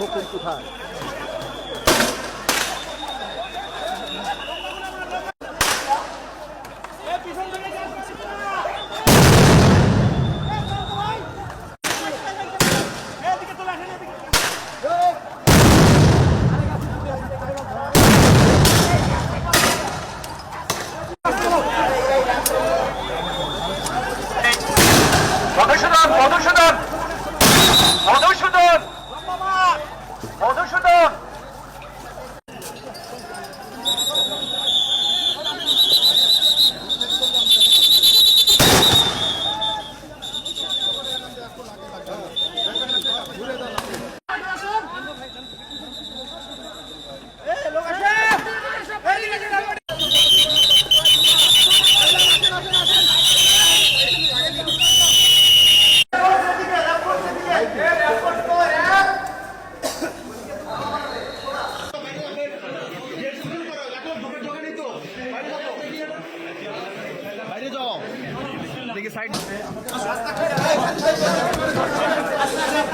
আছেন কোথায়? Madhusudan Madhusudan Madhusudan Bozun şuradan.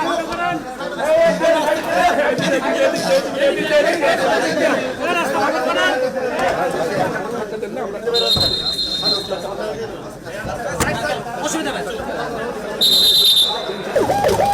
Madhusudan মোবাইলের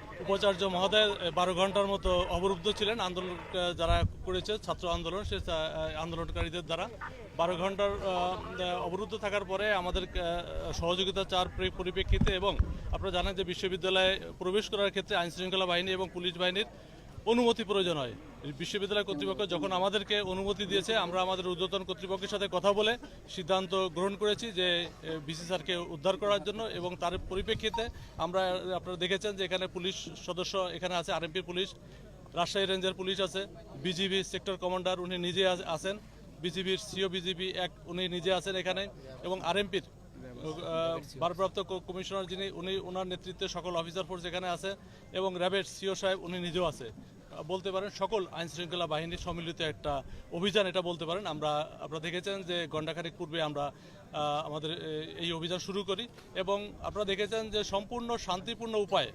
উপাচার্য মহোদয় বারো ঘণ্টার মতো অবরুদ্ধ ছিলেন আন্দোলন যারা করেছে, ছাত্র আন্দোলন, সে আন্দোলনকারীদের দ্বারা। বারো ঘণ্টার অবরুদ্ধ থাকার পরে আমাদের সহযোগিতা চার পরি- পরিপ্রেক্ষিতে এবং আপনারা জানেন যে বিশ্ববিদ্যালয়ে প্রবেশ করার ক্ষেত্রে আইনশৃঙ্খলা বাহিনী এবং পুলিশ বাহিনীর অনুমতি প্রয়োজন হয়। বিশ্ববিদ্যালয় কর্তৃপক্ষ যখন আমাদেরকে অনুমতি দিয়েছে, আমরা আমাদের ঊর্ধ্বতন কর্তৃপক্ষের সাথে কথা বলে সিদ্ধান্ত গ্রহণ করেছি যে বিসি স্যারকে উদ্ধার করার জন্য এবং তার পরিপ্রেক্ষিতে আমরা, আপনারা দেখেছেন যে এখানে পুলিশ সদস্য এখানে আছে আরএমপি পুলিশ, রাজশাহী রেঞ্জের পুলিশ আছে বিজিবি সেক্টর কমান্ডার উনি নিজে আছেন বিজিবির সিও বিজিবি এক উনি নিজে আছেন এখানে এবং আরএমপির ভারপ্রাপ্ত কমিশনার যিনি, উনি ওনার নেতৃত্বে সকল অফিসার ফোর্স এখানে আছে এবং র্যাবের সিও সাহেব উনি নিজেও আছে। বলতে পারেন সকল আইন শৃঙ্খলা বাহিনীর সম্মিলিত একটা অভিযান, এটা বলতে পারেন। আমরা, আপনারা দেখেছেন যে ঘণ্টাখানিক পূর্বে আমরা আমাদের এই অভিযান শুরু করি এবং আপনারা দেখেছেন যে সম্পূর্ণ শান্তিপূর্ণ উপায়ে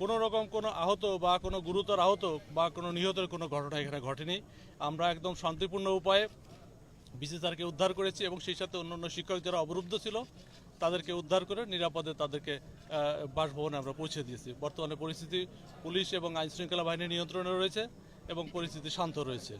কোনো রকম কোনো আহত বা কোনো গুরুতর আহত বা কোনো নিহতের কোনো ঘটনা এখানে ঘটেনি। আমরা একদম শান্তিপূর্ণ উপায়ে বিসি স্যারকে উদ্ধার করেছি এবং সেই সাথে অন্যান্য শিক্ষক যারা অবরুদ্ধ ছিল, তাদেরকে উদ্ধার করে নিরাপদে তাদেরকে বাসভবনে আমরা পৌঁছে দিয়েছি। বর্তমানে পরিস্থিতি পুলিশ এবং আইনশৃঙ্খলা বাহিনীর নিয়ন্ত্রণে রয়েছে এবং পরিস্থিতি শান্ত রয়েছে।